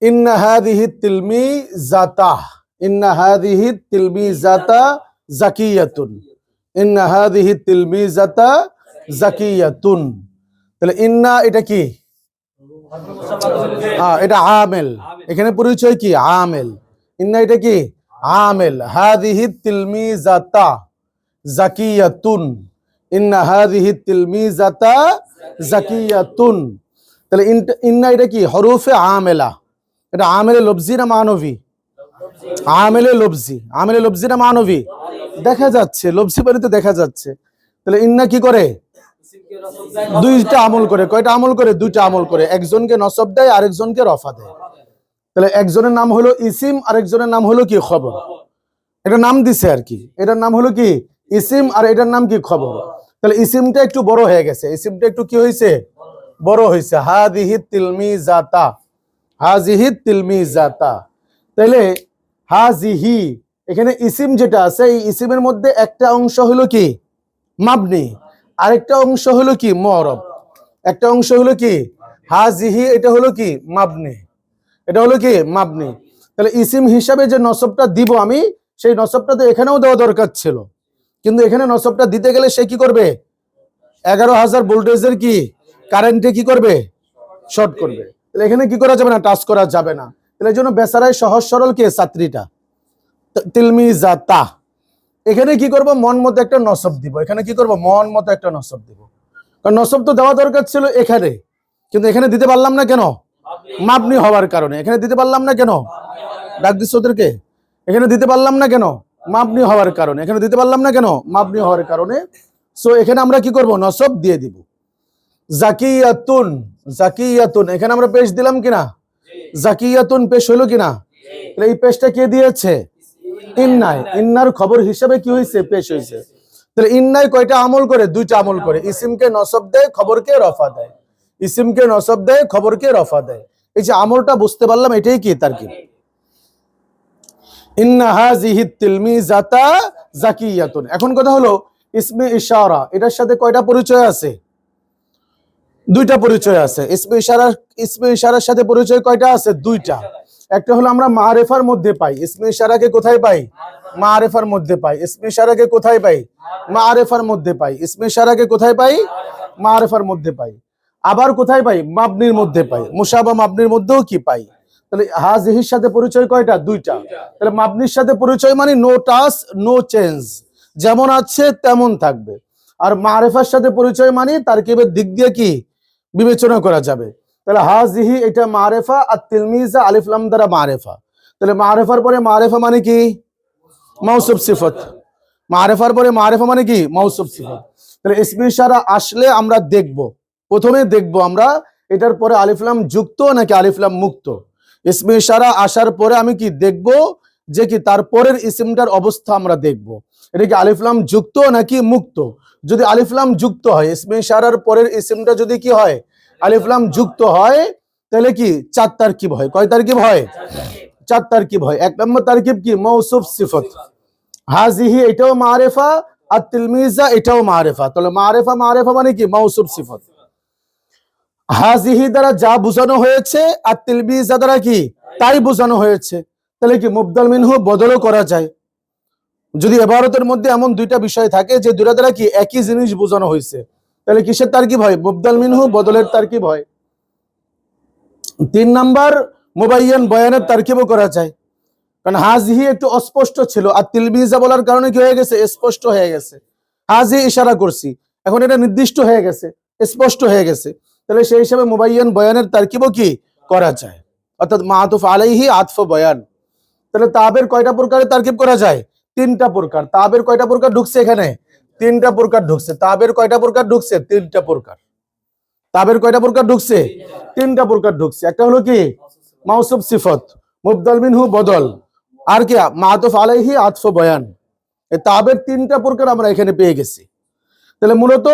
তিলমি তিলমি তিলমি তাহলে ইন্না এটা কি? এটা আমেল। এখানে পরিচয় কি? আমেল। ইন্না এটা কি? আমেল। হাদিহি তিলমি জাতা জাকিয়াতুন, ইন্না হাদিহি তিলমি জাতা জাকিয়াতুন। তাহলে ইন- ইন্না এটা কি? হরুফে আমেলা। এটা আমেলে লবজি না মানবী? আমেলে লবজি। আমেলে লবজি না মানবী? দেখা যাচ্ছে, লবজি বাড়িতে দেখা যাচ্ছে। তাহলে ইন্না কি করে? দুইটা আমল করে। কয়টা আমল করে? দুইটা আমল করে। একজনকে নসব দেয়, আরেকজনকে রফা দেয়। তাহলে একজনের নাম হলো ইসিম, আরেকজনের নাম হলো কি? খবর। এটা নাম দিছে আর কি। এটার নাম হলো কি? ইসিম, আর এটার নাম কি? খবর। তাহলে ইসিমটা একটু বড় হয়ে গেছে। ইসিমটা একটু কি হয়েছে বড় হয়েছে হাদিহি তিলমি জাতা হাজিহি তিলমি জাতা তাহলে হাজিহি, এখানে ইসিম যেটা আছে, এই ইসিমের মধ্যে একটা অংশ হলো কি? মাবনি। আরেকটা অংশ হলো কি? মরব। একটা অংশ হলো কি? হাজিহি, এটা হলো কি? মাবনি। এটা হলো কি? মাবনি। তাহলে ইসিম হিসাবে যে নসবটা দিব আমি, সেই নসবটা তো এখানেও দেওয়া দরকার ছিল। কিন্তু এখানে নসবটা দিতে গেলে সে কি করবে? এগারো হাজার ভোল্টেজের কি? কারেন্টে কি করবে? শর্ট করবে। তাহলে এখানে কি করা যাবে না? টাচ করা যাবে না। তাহলে জন্য বেসারায় সহজ সরল কে? ছাত্রীটা। ত- তিলমি জাতা এখানে কি করব? মন মতো একটা নসব দিব। এখানে কি করব? মন মতো একটা নসব দিব। কারণ নসব তো দেওয়া দরকার ছিল এখানে। কিন্তু এখানে দিতে পারলাম না কেন? মাপনি হওয়ার কারণে। এখানে দিতে পারলাম না কেন? ডাক দিচ্ছ ওদেরকে। এখানে দিতে পারলাম না কেন? মাপনি হওয়ার কারণে। এখানে দিতে পারলাম না কেন? মাপনি হওয়ার কারণে। সো এখানে আমরা কি করব? নসব দিয়ে দিব। জাকিয়াতুন। জাকিয়াতুন, এখানে আমরা পেশ দিলাম কিনা? জাকিয়াতুন পেশ হলো কিনা? তাহলে এই পেশটা কে দিয়েছে? ইন্নায় ইন্নার খবর হিসাবে কি হয়েছে পেশ হয়েছে তাহলে ইন্নায় কয়টা আমল করে? দুইটা আমল করে। ইসিমকে নসব দেয়, খবরকে রফা দেয়। ইসিমকে নসব দেয়, খবরকে রফা দেয়। এই যে আমলটা বুঝতে পারলাম, এটাই কি তার কি? এখন কথা হলো, ইসমে ইশারা, এটার সাথে কয়টা পরিচয় আছে? দুইটা পরিচয় আছে। ইসমে ইশারা ইসমে ইশারার সাথে পরিচয় কয়টা আছে? দুইটা। একটা হলো আমরা মারেফার মধ্যে পাই। ইসমে ইশারাকে কোথায় পাই? মারেফার মধ্যে পাই। ইসমে ইশারাকে কোথায় পাই? মারেফার মধ্যে পাই। ইসমে ইশারাকে কোথায় পাই? মারেফার মধ্যে পাই। আবার কোথায় পাই? মাবনির মধ্যে পাই। মুসাবা মাবনির মধ্যেও কি পাই? তাহলে হাজিহির সাথে পরিচয় কয়টা? দুইটা। তাহলে মাবনির সাথে পরিচয় মানে নো টাস নো চেঞ্জ যেমন আছে, তেমন থাকবে। আর মারেফার সাথে পরিচয় মানে তারকিবের দিক দিয়ে কি? বিবেচনা করা যাবে। তাহলে হাজিহি এটা মারেফা, আর তিলমিজা আলিফলাম দ্বারা মারেফা। তাহলে মারেফার পরে মারেফা মানে কি? মৌসুব সিফত। মারেফার পরে মারেফা মানে কি? মৌসুব সিফত। তাহলে ইসমে ইশারা আসলে আমরা দেখব। প্রথমে দেখব আমরা, এটার পরে আলিফলাম যুক্ত নাকি আলিফলাম মুক্ত? ইসমে ইশারা আসার পরে আমি কি দেখব? যে কি তারপরের ইসিমটার অবস্থা আমরা দেখব। এটা কি আলিফলাম যুক্ত নাকি মুক্ত? যদি আলিফলাম যুক্ত হয়, ইসমে ইশারার পরের ইসিমটা যদি কি হয়? আলিফলাম যুক্ত হয়, তাহলে কি? চার তারকিব হয়। কয় তারকিব হয়? চার তারকিব হয়। এক নম্বর তারকিব কি? মৌসুফ সিফত। হাজিহি এটাও মারেফা। আর তিলমিজা এটাও মারেফা। তাহলে মারেফা মারেফা মানে কি? মৌসুফ সিফত। হাজিহি দ্বারা যা বোঝানো হয়েছে আর তিলমিজা দ্বারা কি? তাই বোঝানো হয়েছে। তাহলে কি মুবদাল মিনহু বদলও করা যায়? যদি এবারতের মধ্যে এমন দুইটা বিষয় থাকে যে দুটা দ্বারা কি একই জিনিস বোঝানো হয়েছে, তাহলে কিসের তারকিব হয়? মুবদাল মিনহু বদলের তারকিব হয়। তিন নাম্বার, মোবাইয়ান বয়ানের তারকিবও করা যায়। কারণ হাজিহি একটু অস্পষ্ট ছিল, আর তিলমিজা বলার কারণে কি হয়ে গেছে? স্পষ্ট হয়ে গেছে। হাজি ইশারা করছি। এখন এটা নির্দিষ্ট হয়ে গেছে, স্পষ্ট হয়ে গেছে। তাহলে সেই হিসাবে মোবাইয়ান বয়ানের তারকিবও কি করা যায়? অর্থাৎ মাহাতুফ আলাইহি আতফ বয়ান। তাহলে তাবের কয়টা প্রকারে তারকিব করা যায়? তিনটা প্রকার। তাবের কয়টা প্রকার ঢুকছে এখানে? তিনটা প্রকার ঢুকছে। তাবের কয়টা প্রকার ঢুকছে? তিনটা প্রকার। তাবের কয়টা প্রকার ঢুকছে? তিনটা প্রকার ঢুকছে। একটা হলো কি? মাউসুফ সিফত, মুবদাল মিনহু বদল। আর কি? মাতুফ আলাইহি আতফ বয়ান। তাবের তিনটা প্রকার আমরা এখানে পেয়ে গেছি। তাহলে মূলত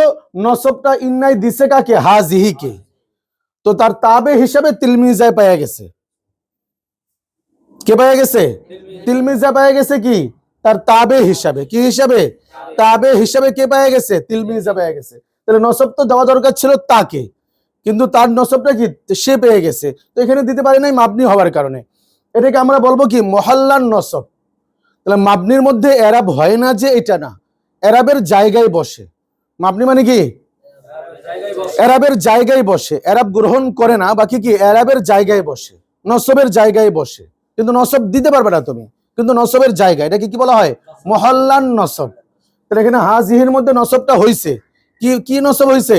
নসবটা ইন্নাই দিছে কাকে? হাজিহি কে? তো তার তাবে হিসাবে তিলমিজায় পাওয়া গেছে। কে পাওয়া গেছে? তিলমিজা পাওয়া গেছে কি? তার তাবে হিসাবে কি হিসাবে? তাবে। হিসাবে কে পাওয়া গেছে? তিলমিজা পাওয়া গেছে। তাহলে নসব তো দেওয়া দরকার ছিল তাকে কিন্তু তার নসবটা কি? সে পেয়ে গেছে। তো এখানে দিতে পারি নাই মাবনি হওয়ার কারণে। এটাকে আমরা বলব কি? মহল্লার নসব। তাহলে মাবনির মধ্যে এরাব হয় না যে এটা না। এরাবের জায়গায় বসে। মাবনি মানে কি? এরাবের জায়গায় বসে। এরাব গ্রহণ করে না বাকি কি? এরাবের জায়গায় বসে। নসবের জায়গায় বসে। কিন্তু নসব দিতে পারবে না তুমি। কিন্তু নসবের জায়গা, এটাকে কি বলা হয়? মহল্লান নসব। তাহলে এখানে হাজিহির মধ্যে নসবটা হইছে। কি কি নসব হইছে?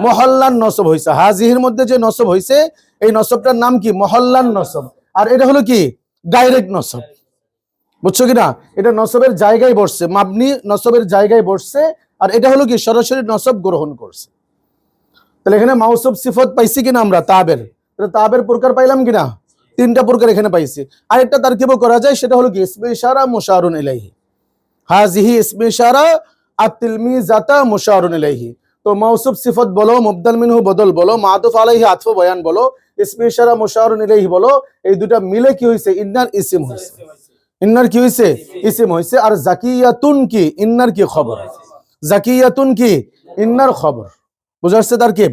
মহল্লান নসব হইছে। হাজিহির মধ্যে যে নসব হইছে, এই নসবটার নাম কি? মহল্লান নসব। আর এটা হলো কি? ডাইরেক্ট নসব। বুঝছ কি না এটা নসবের জায়গায় বসছে, মাবনি নসবের জায়গায় বসছে, আর এটা হলো কি? সরাসরি নসব গ্রহণ করছে। তাহলে এখানে মাউসব সিফত পাইছি কিনা আমরা? তাবের। তাবের প্রকার পাইলাম কিনা? তিনটা প্রকার এখানে পাইছি। আরেকটা তারকিবও করা যায়, সেটা হলো কি ইসমে ইশারা মুশারুন ইলাইহি। হাজিহি ইসমে ইশারা আর তিলমিজাতা মুশারুন ইলাইহি। তো মাউসুব সিফত বলো, মুবদাল মিনহু বদল বলো মাতুফ আলাইহি আতফ বয়ান বলো, ইসমে ইশারা মুশারুন বলো, এই দুটা মিলে কি হইছে? ইন্নার ইসিম হইছে। ইন্নার কি হইছে? ইসিম হইছে। আর জাকিয়াতুন কি? ইন্নার কি খবর? জাকিয়াতুন কি? ইন্নার খবর। বুঝা যাচ্ছে তার কি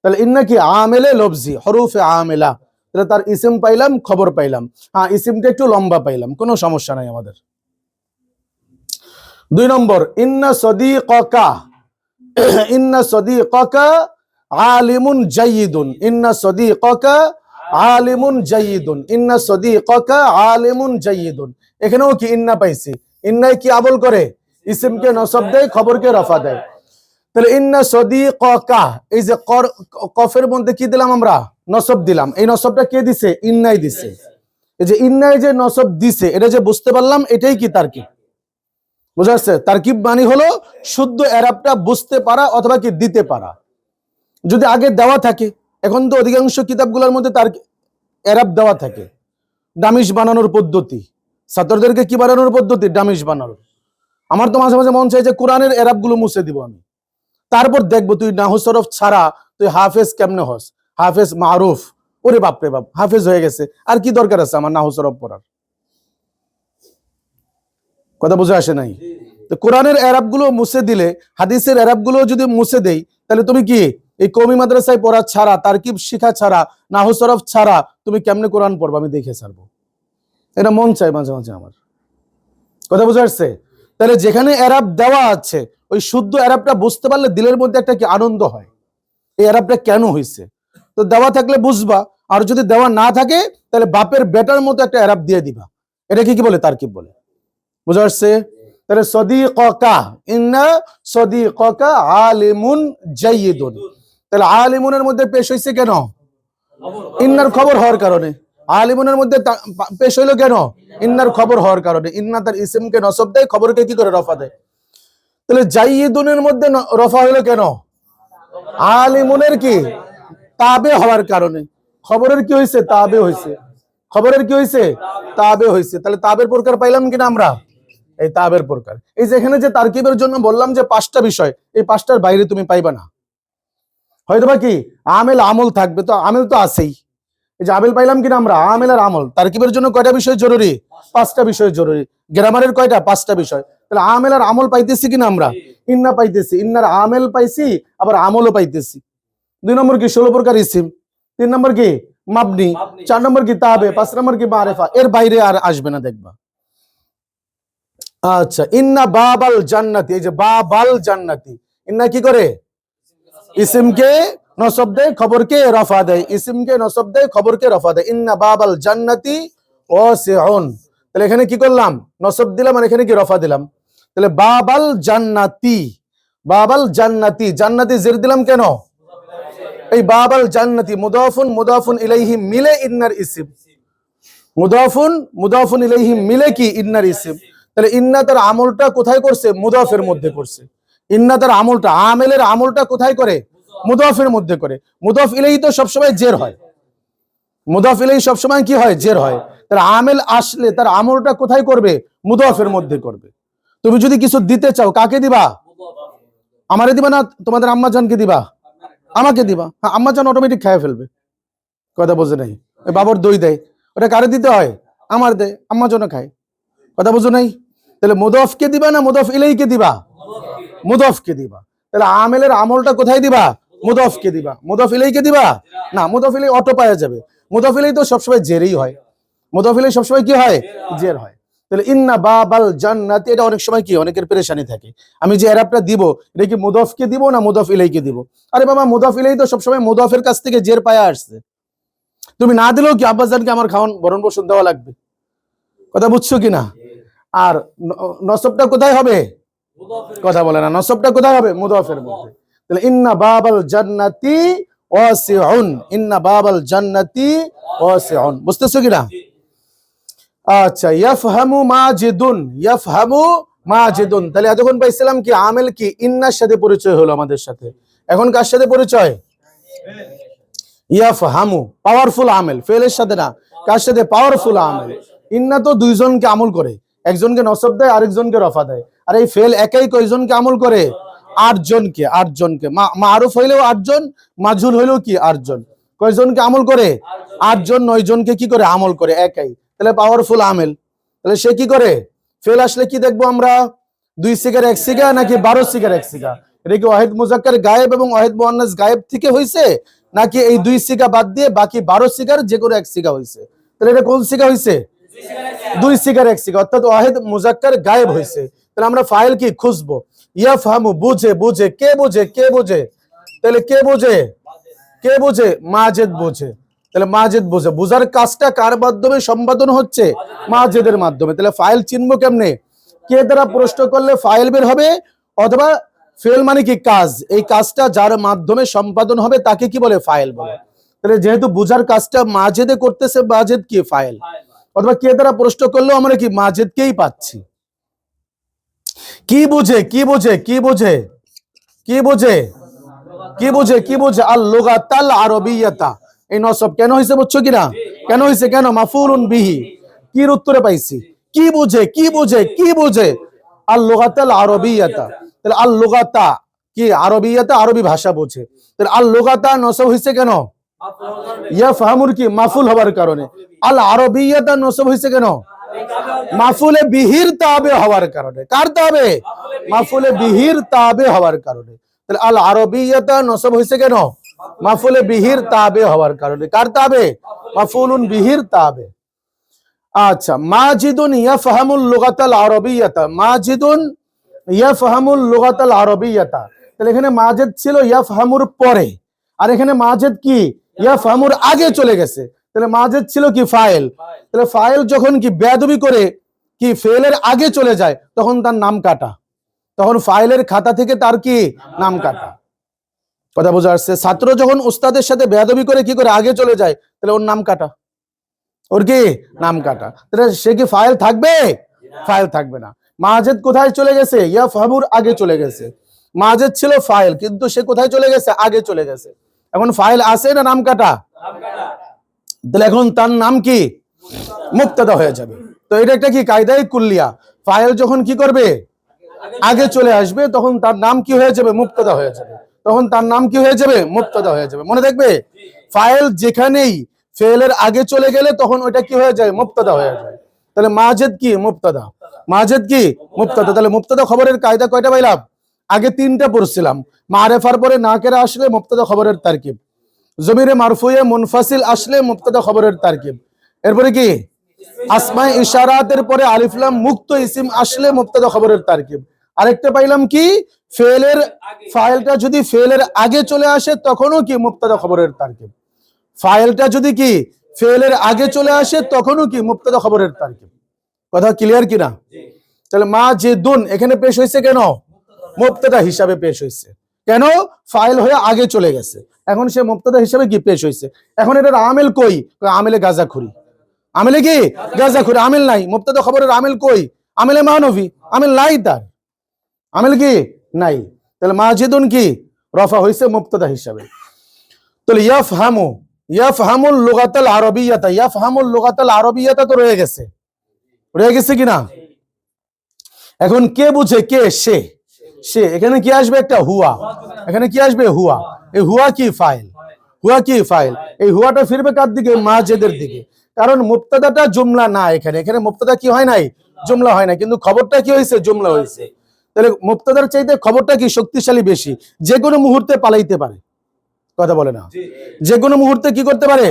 তাহলে ইন্না কি? আমেলে লবজি হরুফে আমেলা। তাহলে তার ইসিম পাইলাম, খবর পাইলাম। হ্যাঁ ইসিমটা একটু লম্বা পাইলাম, কোনো সমস্যা নাই আমাদের। দুই নম্বর, ইন্না সদিকা ইন্না সদিকা আলিমুন জাইদুন ইন্না সদিকা আলিমুন জাইদুন ইন্না সদিকা আলিমুন জাইদুন এখানেও কি ইন্না পাইছি? ইন্নাই কি আবল করে? ইসিমকে নসব দেয়, খবরকে রফা দেয়। তাহলে ইন্না সদিকা এই যে কফের মধ্যে কি দিলাম আমরা? নসব দিলাম। এই নসবটা কে দিছে? ইন্নাই দিছে। এই যে ইন্নাই যে নসব দিছে, এটা যে বুঝতে পারলাম, এটাই কি তার কি? বুঝা যাচ্ছে? তার্কিব মানে হলো শুদ্ধ এরাবটা বুঝতে পারা অথবা কি দিতে পারা? যদি আগে দেওয়া থাকে, এখন তো অধিকাংশ কিতাবগুলোর মধ্যে তার এরাব দেওয়া থাকে। ডামিশ বানানোর পদ্ধতি। ছাত্রদেরকে কি বানানোর পদ্ধতি? ডামিশ বানানোর। আমার তো মাঝে মাঝে মন চাই যে কোরআনের এরাবগুলো মুছে দিব আমি। তারপর দেখব তুই নাহুসরফ ছাড়া তুই হাফেজ কেমনে হস? হাফেজ মারুফ। ওরে বাপরে বাপ হাফেজ হয়ে গেছে। আর কি দরকার আছে আমার নাহুসরফ পড়ার? কথা বুঝে আসে নাই? তো কোরআনের এরাবগুলো মুছে দিলে হাদিসের এরাবগুলো যদি মুছে দেই তাহলে তুমি কি এই কমি মাদ্রাসায় পড়া ছাড়া তারকিব শিখা ছাড়া নাহুসরফ ছাড়া তুমি কেমনে কোরআন পড়বা? আমি দেখে ছাড়বো। এটা মন চাই মাঝে মাঝে আমার। কথা বুঝে আসছে? তাহলে যেখানে এরাব দেওয়া আছে ওই শুদ্ধ এরাবটা বুঝতে পারলে দিলের মধ্যে একটা কি আনন্দ হয়? এই এরাবটা কেন হয়েছে তো দেওয়া থাকলে বুঝবা, আর যদি দেওয়া না থাকে, তাহলে বাপের বেটার মতো একটা এরাব দিয়ে দিবা। এটা কি কি বলে? তারকিব বলে। বুঝা আসছে তাহলে সদিকা ইন্না সদিকা আলিমুন জাইয়িদুন। তাহলে আলিমুনের মধ্যে পেশ হইছে কেন? ইন্নার খবর হওয়ার কারণে। আলিমুনের মধ্যে পেশ হইল কেন? ইন্নার খবর হওয়ার কারণে। ইন্না তার ইসিমকে নসব দেয়, খবরকে কি করে রফা দেয়? তাহলে জাইয়িদুনের মধ্যে রফা হইল কেন? আলিমুনের কি? তাবে হওয়ার কারণে। খবরের কি হয়েছে তাবে হয়েছে খবরের কি হয়েছে তাবে হয়েছে তাহলে তাবের প্রকার পাইলাম কিনা আমরা? এই তাবের প্রকার। এই যে এখানে যে তারকিবের জন্য বললাম যে পাঁচটা বিষয়, এই পাঁচটার বাইরে তুমি পাইবা না। হয়তো বা কি? আমেল আমল থাকবে তো, আমেল তো আছেই। এই যে আমেল পাইলাম কিনা আমরা? আমেল আর আমল। তারকিবের জন্য কয়টা বিষয় জরুরি? পাঁচটা বিষয় জরুরি। গ্রামারের কয়টা? পাঁচটা বিষয়। তাহলে আমেল আর আমল পাইতেছি কিনা আমরা? ইন্না পাইতেছি ইন্নার আমেল পাইছি আবার আমলও পাইতেছি। দুই নম্বর কি? ষোলো প্রকার ইসিম। তিন নম্বর কি? মাবনি। চার নম্বর কি? তাবে। পাঁচ নম্বর কি? মারেফা। এর বাইরে আর আসবে না দেখবা। আচ্ছা ইন্না বাবাল জান্নাতি। এই যে বাবাল জান্নাতি। ইন্না কি করে? ইসিমকে নসব দেয় খবরকে রফা দেয়। ইসিমকে নসব দেয় খবরকে রফা দেয়। ইন্না বাবাল জান্নাতি ও সিউন তাহলে এখানে কি করলাম? নসব দিলাম আর এখানে কি রফা দিলাম? তাহলে বাবাল জান্নাতি বাবাল জান্নাতি জান্নাতি জের দিলাম কেন? এই বাবাল জান্নাতি, মুদাফুন মুদাফুন ইলাইহি মিলে ইন্নার ইসিম। মুদাফুন মুদাফুন ইলাইহি মিলে কি? ইন্নার ইসিম। তাহলে ইন্না তার আমলটা কোথায় করছে? মুদাফের মধ্যে করছে। ইন্না তার আমলটা, আমেলের আমলটা কোথায় করে? মুদাফের মধ্যে করে। মুদাফ ইলাইহি তো সবসময় জের হয়। মুদাফ ইলাইহি সবসময় কি হয়? জের হয়। তাহলে আমেল আসলে তার আমলটা কোথায় করবে? মুদাফের মধ্যে করবে। তুমি যদি কিছু দিতে চাও, কাকে দিবা? আমারে দিবা না তোমাদের আম্মা জানকে দিবা? আমাকে দিবা। হ্যাঁ আম্মা জান অটোমেটিক খেয়ে ফেলবে। কথা বোঝে নাই? বাবর দই দেয়। ওটা কারে দিতে হয়? আমার দেয়। আম্মা জন খায়। কথা বুঝো নাই? তাহলে মুদফকে দিবা না মুদফ ইলাইকে দিবা? মুদফকে দিবা। তাহলে আমেলের আমলটা কোথায় দিবা? মুদফকে দিবা। মুদফ ইলাইকে দিবা? না, মুদফ ইলাই অটো পাওয়া যাবে। মুদফ ইলাই তো সবসময় জেরেই হয়। মুদফ ইলাই সবসময় কি হয়? জের হয়। তাহলে ইন্না বাবাল জান্নাতি, এটা অনেক সময় কি, অনেকের পেরেশানি থাকে। আমি যে এরাবটা দিব, এটা কি মুদফকে দিব না মুদফ ইলাইকে দিব? আরে বাবা, মুদফ ইলাই তো সবসময় মুদফের কাছ থেকে জের পায়া আসছে। তুমি না দিলেও কি আব্বাজানকে আমার খাওয়ান, বরণ পোষণ দেওয়া লাগবে? কথা বুঝছ কি না আর নসবটা কোথায় হবে? কথা বলে না, নসবটা কোথায় হবে? মুদফের মধ্যে। তাহলে ইন্না বাবাল জান্নাতি ওয়াসিউন, ইন্না বাবাল জান্নাতি ওয়াসিউন। বুঝতেছো কি না আচ্ছা ইয়াফহামু মাজিদুন ইয়াফহামু মাজিদুন। তাহলে এতক্ষণ পাইছিলাম কি, আমেল কি? ইন্নার সাথে পরিচয় হলো আমাদের সাথে। এখন কার সাথে পরিচয়? ইয়াফহামু পাওয়ারফুল আমেল। ফেলের সাথে না, কার সাথে? পাওয়ারফুল আমেল। ইন্না তো দুইজনকে আমল করে। একজনকে নসব দেয়, আরেকজনকে রফা দেয়। আর এই ফেল একাই কয়জনকে আমল করে? আটজনকে আটজনকে। মা- মারুফ হইলেও আটজন মাজুল হইলেও কি? আটজন। কয়জনকে আমল করে? আটজন নয় জনকে কি করে? আমল করে, একাই। তাহলে পাওয়ারফুল আমেল তাহলে সে কি করে? ফেল আসলে কি দেখব আমরা? দুই সিগার, এক সিগা নাকি বারো সিগার, এক সিগা? এটা কি ওয়াহিদ মুজাক্কার গায়েব এবং ওয়াহিদ মোহান্নাস গায়েব থেকে হয়েছে নাকি এই দুই সিগা বাদ দিয়ে বাকি বারো সিগার যে কোনো এক সিগা হয়েছে তাহলে এটা কোন সিগা হয়েছে দুই সিগার, এক সিগা। অর্থাৎ ওয়াহিদ মুজাক্কার গায়েব হয়েছে তাহলে আমরা ফাইল কি খুঁজবো? ইয়া ফাহামু বুঝে বুঝে। কে বুঝে? কে বুঝে? তাহলে কে বুঝে? কে বুঝে? মাজেদ বুঝে। তাহলে মাজেদ বুঝে। বুঝার কাজটা কার মাধ্যমে? সম্পাদন হচ্ছে মাজেদের মাধ্যমে। তাহলে ফাইল চিনবো কেমনে? কে দ্বারা প্রশ্ন করলে ফাইল বের হবে? অথবা ফেল মানে কি কাজ? এই কাজটা যার মাধ্যমে সম্পাদন হবে, তাকে কি বলে ফাইল বলে? তাহলে যেহেতু বুঝার কাজটা মাজেদে করতেছে মাজেদ কি ফাইল অথবা কে দ্বারা প্রশ্ন করলেও আমরা কি মাজেদকেই পাচ্ছি? কি বুঝে? কি বুঝে? কি বুঝে? কি বুঝে? কি বুঝে? কি বুঝে? আল লুগাতাল আরবিয়াতা। এই নসব কেন হইছে বুঝছ কিনা? কেন হইছে কেন? মাফুলুন বিহি। কির উত্তরে পাইছি? কি বুঝে? কি বুঝে? কি বুঝে? আল লুগাতাল আরবিয়াতা। তাহলে আল লুগাতা কি? আরবিয়াতা আরবি ভাষা বোঝে। তাহলে আল লুগাতা নসব হইছে কেন? ইয়া ফাহামুর কি? মাফুল হবার কারণে। আল আরবিয়াতা নসব হইছে কেন? মাফুলে বিহির তাবে হওয়ার কারণে। কার তাবে? মাফুলে বিহির তাবে হওয়ার কারণে। তাহলে আল আরবিয়াতা নসব হয়েছে কেন? মাফুলে বিহির তাবে হওয়ার কারণে। কার তাবে? মাফুলুন বিহির তাবে। আচ্ছা মাজিদুন ইয়াফহামুল লুগাতাল আরবিয়াতা। মাজিদুন ইয়াফহামুল লুগাতাল আরবিয়াতা। তাহলে এখানে মাজিদ ছিল ইয়াফহামুর পরে। আর এখানে মাজিদ কি? ইয়াফহামুর আগে চলে গেছে। তাহলে মাজিদ ছিল কি? ফাইল তাহলে ফাইল যখন কি বেয়াদবি করে কি ফেলের আগে চলে যায়, তখন তার নাম কাটা। তখন ফাইলের খাতা থেকে তার কি? নাম কাটা। কথা বোঝা যাচ্ছে ছাত্র যখন উস্তাদের সাথে বেয়াদবি করে কি করে আগে চলে যায়, তাহলে ওর নাম কাটা। ওর কি? নাম কাটা। তাহলে সে কি ফাইল থাকবে? ফাইল থাকবে না। মাহাজেদ কোথায় চলে গেছে? ইয়া ফাহমুর আগে চলে গেছে। মাহাজেদ ছিল ফাইল, কিন্তু সে কোথায় চলে গেছে? আগে চলে গেছে। এখন ফাইল আছে না নাম কাটা? তাহলে এখন তার নাম কি? মুক্তাদা হয়ে যাবে। তো এটা একটা কি? কায়দায় কুল্লিয়া। ফাইল যখন কি করবে? আগে চলে আসবে, তখন তার নাম কি হয়ে যাবে? মুক্তাদা হয়ে যাবে। তখন তার নাম কি হয়ে যাবে? মুক্তাদা হয়ে যাবে। মনে দেখবে ফাইল যেখানেই ফেলের আগে চলে গেলে তখন ওইটা কি হয়ে যায়? মুক্তাদা হয়ে যায়। তাহলে মাজেদ কি? মুক্তাদা মাজেদ কি? মুক্তাদা তাহলে মুক্তাদা খবরের কায়দা কয়টা পাইলাম? আগে তিনটা পড়ছিলাম। মারেফার পরে নাকেরা আসলে মুক্তাদা খবরের তারকিব। জমিরে মারফুয়ে মুনফাসিল আসলে মুক্তাদা খবরের তারকিব। এরপরে কি? আসমায় ইশারাতের পরে আলিফলাম মুক্ত ইসিম আসলে মুক্তাদা খবরের তারকিব। আরেকটা পাইলাম কি? ফেলের ফাইলটা যদি ফেলের আগে চলে আসে তখনও কি মুক্তাদা খবরের তারকিব? ফাইলটা যদি কি ফেলের আগে চলে আসে তখনও কি মুক্তাদা খবরের তারকিব? কথা ক্লিয়ার কিনা? তাহলে মা যে দুন এখানে পেশ হয়েছে কেন? মুক্তাদা হিসাবে পেশ হয়েছে। কেন? ফাইল হয়ে আগে চলে গেছে। এখন সে মুক্তাদা হিসাবে কি পেশ হয়েছে? এখন এটার আমেল কই? আমেলে গাজাখুরি। আমেলে কি? গাজা গাজাখুরি। আমেল নাই। মুক্তাদা খবরের আমেল কই? আমেলে মানবী। আমেল নাই তার। আমেল কি? নাই। তাহলে মাজিদুন কি? রফা হয়েছে মুক্তাদা হিসাবে। তাহলে ইয়াফ হামু ইয়াফ হামুল লুগাতাল আরবিয়াতা ইয়াফ হামুল লুগাতাল আরবিয়াতা তো রয়ে গেছে। রয়ে গেছে কিনা এখন কে বুঝে কে, সে? সে। এখানে কি আসবে একটা হুয়া? এখানে কি আসবে হুয়া? এই হুয়া কি ফাইল? হুয়া কি ফাইল? এই হুয়াটা ফিরবে কার দিকে? মাজেদের দিকে। কারণ মুক্তাদাটা জুমলা না এখানে। এখানে মুক্তাদা কি হয় নাই? জুমলা হয় না কিন্তু খবরটা কি হয়েছে জুমলা হয়েছে তাহলে মুক্তাদার চাইতে খবরটা কি? শক্তিশালী বেশি। যে কোনো মুহূর্তে পালাইতে পারে। কথা বলে না। যে কোনো মুহূর্তে কি করতে পারে।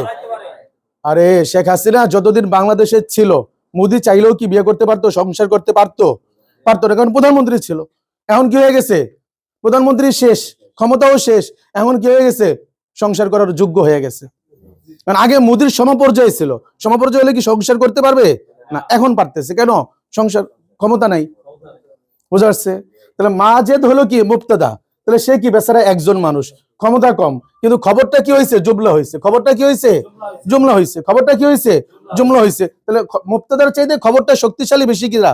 আরে শেখ হাসিনা যতদিন বাংলাদেশে ছিল মোদি চাইলেও কি বিয়ে করতে পারতো সংসার করতে পারতো? পারতো না কারণ প্রধানমন্ত্রী ছিল। এখন কি হয়ে গেছে? প্রধানমন্ত্রী শেষ ক্ষমতাও শেষ। এখন কি হয়ে গেছে? সংসার করার যোগ্য হয়ে গেছে। কারণ আগে মোদির সমপর্যায়ে ছিল। সমপর্যায়ে হলে কি সংসার করতে পারবে? না এখন পারতেছে। কেন? সংসার ক্ষমতা নাই। বুঝা যাচ্ছে তাহলে মাজেদ হলো কি? মুক্তাদা তাহলে সে কি? বেচারা একজন মানুষ। ক্ষমতা কম। কিন্তু খবরটা কি হয়েছে? জুমলা হয়েছে। খবরটা কি হয়েছে? জুমলা হয়েছে। খবরটা কি হয়েছে? জুমলা হয়েছে। তাহলে মুক্তাদার চাইতে খবরটা শক্তিশালী বেশি কিনা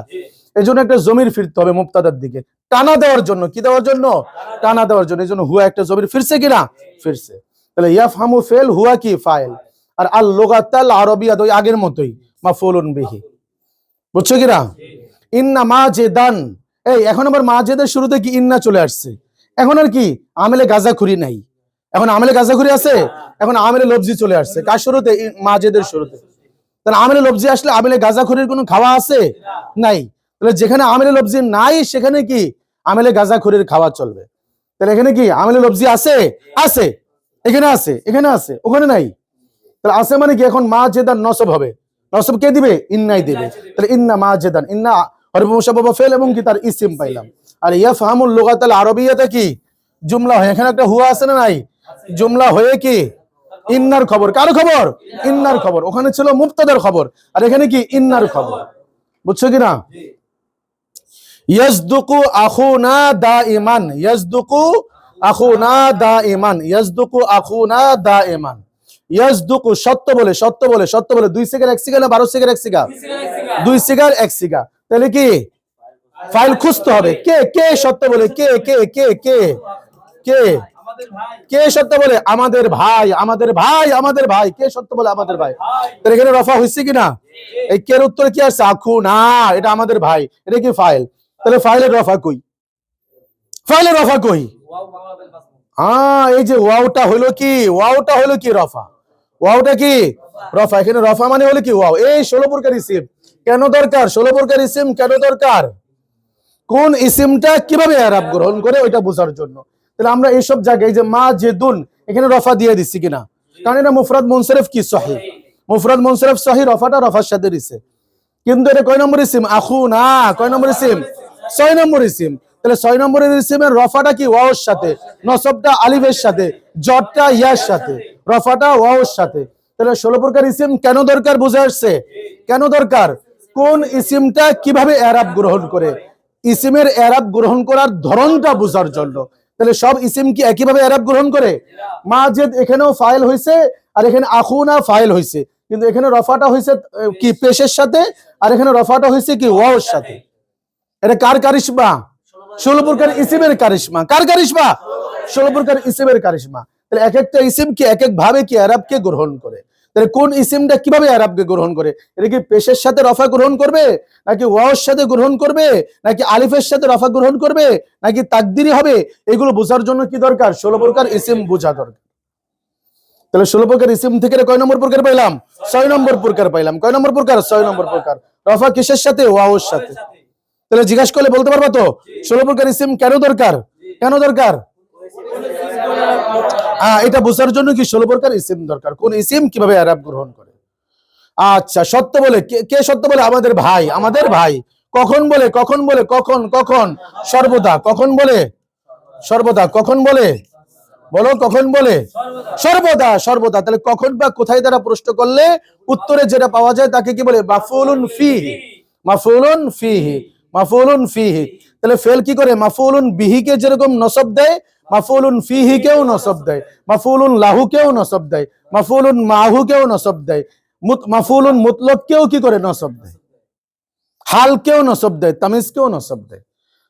এই জন্য একটা জমির ফিরতে হবে মুক্তাদার দিকে। টানা দেওয়ার জন্য। কি দেওয়ার জন্য? টানা দেওয়ার জন্য। এই জন্য হুয়া একটা জমির ফিরছে কিনা ফিরছে। তাহলে ইয়াফ হামু ফেল হুয়া কি? ফাইল। আর আল লোগাতাল আরবিয়া ওই আগের মতোই। মাফুলুন বিহি। বুঝছ কিনা ইন্না মা যে দান এই, এখন আবার মাজেদের শুরুতে কি ইন্না চলে আসছে? এখন আর কি, আমেলে গাজাখুরি নাই। এখন আমেলে গাজাখুরি আছে, এখন আমেলে লবজি চলে আসছে। কার শুরুতে? মাজেদের শুরুতে। তাহলে আমেলে লবজি আসলে আমেলে গাজাখুরির কোনো খাওয়া আছে? নাই। তাহলে যেখানে আমেলে লবজি নাই, সেখানে কি আমেলে গাজাখুরির খাওয়া চলবে? তাহলে এখানে কি আমেলে লবজি আছে? আছে। এখানে আছে এখানে আছে, ওখানে নাই। তাহলে আছে মানে কি এখন মা জেদান নসব হবে। নসব কে দিবে? ইন্নাই দিবে। তাহলে ইন্না মা জেদান ইন্না হরফ মুশাব্বাহ ফেল এবং কি তার ইসিম পাইলাম। আর আরবিয়াতে কি? জুমলা হয়। এখানে একটা হুয়া আছে না নাই? জুমলা হয়ে কি? ইন্নার খবর। কার খবর? ইন্নার খবর। ওখানে ছিল মুক্তাদার খবর। আর এখানে কি? ইন্নার খবর। বুঝছ কি না? ইয়াজদুকু আখুনা দাইমান ইয়াজদুকু আখুনা দাইমান ইয়াজদুকু আখুনা দাইমান ইয়াজদুকু সত্য বলে সত্য বলে সত্য বলে। দুই সিগার এক সিগা না বারো সিগার এক সিগা দুই সিগার এক সিগা তাহলে কি? ফাইল খুঁজতে হবে। কে? কে সত্য বলে? কে? কে? কে? কে? কে? কে সত্য বলে? আমাদের ভাই আমাদের ভাই আমাদের ভাই। কে সত্য বলে? আমাদের ভাই। তাহলে এখানে রফা হয়েছে কিনা? এই কের উত্তর কি আছে? আখু না, এটা আমাদের ভাই। এটা কি ফাইল? তাহলে ফাইলের রফা কই? ফাইলের রফা কই? হ্যাঁ এই যে ওয়াওটা হলো কি? ওয়াওটা হলো কি রফা? ওয়াওটা কি? রফা। এখানে রফা মানে হলো কি? ওয়াও। এই ষোলো ইসিম কেন দরকার? ষোলো প্রকার ইসিম কেন দরকার? কোন ইসিমটা কীভাবে আরব গ্রহণ করে ওইটা বোঝার জন্য। তাহলে আমরা এইসব জায়গায় যে মা জেদুন এখানে রফা দিয়ে দিচ্ছি কিনা? কারণ এটা মুফরাদ মুনসরিফ কি সহি? মুফরাদ মুনসরিফ সহি, রফাটা রফার সাথে দিছে। কিন্তু এটা কয় নম্বর ইসিম? আখু না কয় নম্বর ইসিম? ছয় নম্বর ইসিম। তাহলে ছয় নম্বরের ইসিমের রফাটা কি? ওয়াওর সাথে। নসবটা আলিফের সাথে, জটটা ইয়ার সাথে। রফাটা ওয়াওর সাথে। তাহলে ষোলো প্রকার ইসিম কেন দরকার বুঝে আসছে? কেন দরকার? কোন ইসিমটা কীভাবে এরাব গ্রহণ করে? ইসিমের এরাব গ্রহণ করার ধরনটা বোঝার জন্য। তাহলে সব ইসিম কি একইভাবে এরাব গ্রহণ করে? মা মাজেদ এখানেও ফাইল হয়েছে আর এখানে আখুনা ফাইল হয়েছে কিন্তু এখানে রফাটা হয়েছে কি পেশের সাথে? আর এখানে রফাটা হয়েছে কি ওয়াওর সাথে? এটা কার কারিশমা? ষোলো প্রকার ইসিমের কারিশমা। কার কারিশমা? ষোলো প্রকার ইসিমের কারিশমা। তাহলে এক একটা ইসিম কি এক এক ভাবে কি আরবকে গ্রহণ করে? তাহলে কোন ইসিমটা কীভাবে আরবকে গ্রহণ করে? এটা কি পেশের সাথে রফা গ্রহণ করবে? নাকি ওয়াওর সাথে গ্রহণ করবে? নাকি আলিফের সাথে রফা গ্রহণ করবে? নাকি তাকদিরি হবে? এগুলো বোঝার জন্য কি দরকার? ষোলো প্রকার ইসিম বোঝা দরকার। তাহলে ষোলো প্রকার ইসিম থেকে কয় নম্বর প্রকার পাইলাম? ছয় নম্বর প্রকার পাইলাম। কয় নম্বর প্রকার? ছয় নম্বর প্রকার। রফা কিসের সাথে? ওয়াওর সাথে। তাহলে জিজ্ঞাসা করলে বলতে পারবা তো? ষোলো প্রকার ইসিম কেন দরকার? কেন দরকার? এটা বোঝার জন্য কি ষোলো প্রকার ইসিম দরকার? কোন ইসিম কীভাবে আরব গ্রহণ করে? আচ্ছা সত্য বলে, কে- সত্য বলে? আমাদের ভাই আমাদের ভাই। কখন বলে? কখন বলে? কখন? কখন? সর্বদা। কখন বলে? সর্বদা। কখন বলে? বলো, কখন বলে? সর্বদা সর্বদা। তাহলে কখন বা কোথায় দ্বারা প্রশ্ন করলে উত্তরে যেটা পাওয়া যায় তাকে কি বলে? মাফুলুন ফিহি। মাফুলুন ফিহি। মাফুলুন ফিহি। তাহলে ফেল কি করে? মাফুলুন বিহিকে যেরকম নসব দেয়, মাফুলুন ফিহি কেও নসব দেয়, মাফুলুন লাহু কেও নসব দেয়, মাফুলুন মাহু কেও নসব দেয় মাফুলুন মুতলক কেও কি করে নসব দেয়? হাল কেও নসব দেয় তামিজ কেও নসব দেয়।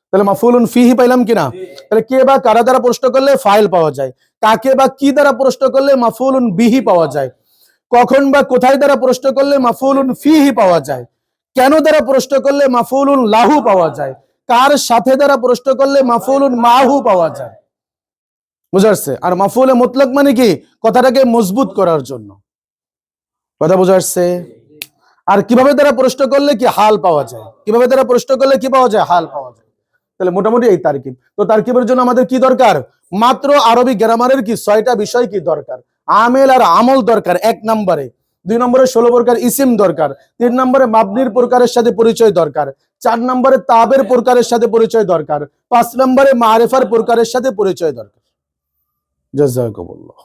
তাহলে মাফুলুন ফিহি পাইলাম কিনা? তাহলে কে বা কারা দ্বারা প্রশ্ন করলে ফাইল পাওয়া যায়, কাকে বা কি দ্বারা প্রশ্ন করলে মাফুলুন বিহি পাওয়া যায়, কখন বা কোথায় দ্বারা প্রশ্ন করলে মাফুলুন ফিহি পাওয়া যায় কেন দ্বারা প্রশ্ন করলে মাফুলুন লাহু পাওয়া যায়? কার সাথে দ্বারা প্রশ্ন করলে মাফুলুন মাহু পাওয়া যায়? বুঝা যাচ্ছে? আর মাফুলে মুতলক মানে কি? কথাটাকে মজবুত করার জন্য। কথা বোঝা যাচ্ছে? আর কীভাবে তারা প্রশ্ন করলে কি হাল পাওয়া যায়? কীভাবে তারা প্রশ্ন করলে কি পাওয়া যায়? হাল পাওয়া যায়। তাহলে মোটামুটি এই তারকিব। তো তারকিবের জন্য আমাদের কি দরকার? মাত্র আরবি গ্রামারের কি ছয়টা বিষয় কি দরকার? আমেল আর আমল দরকার এক নম্বরে। দুই নম্বরে ষোলো প্রকার ইসিম দরকার, তিন নম্বরে মাবনির প্রকারের সাথে পরিচয় দরকার, চার নম্বরে তাবের প্রকারের সাথে পরিচয় দরকার, পাঁচ নম্বরে মারেফার প্রকারের সাথে পরিচয় দরকার। জাজাকুমুল্লাহ।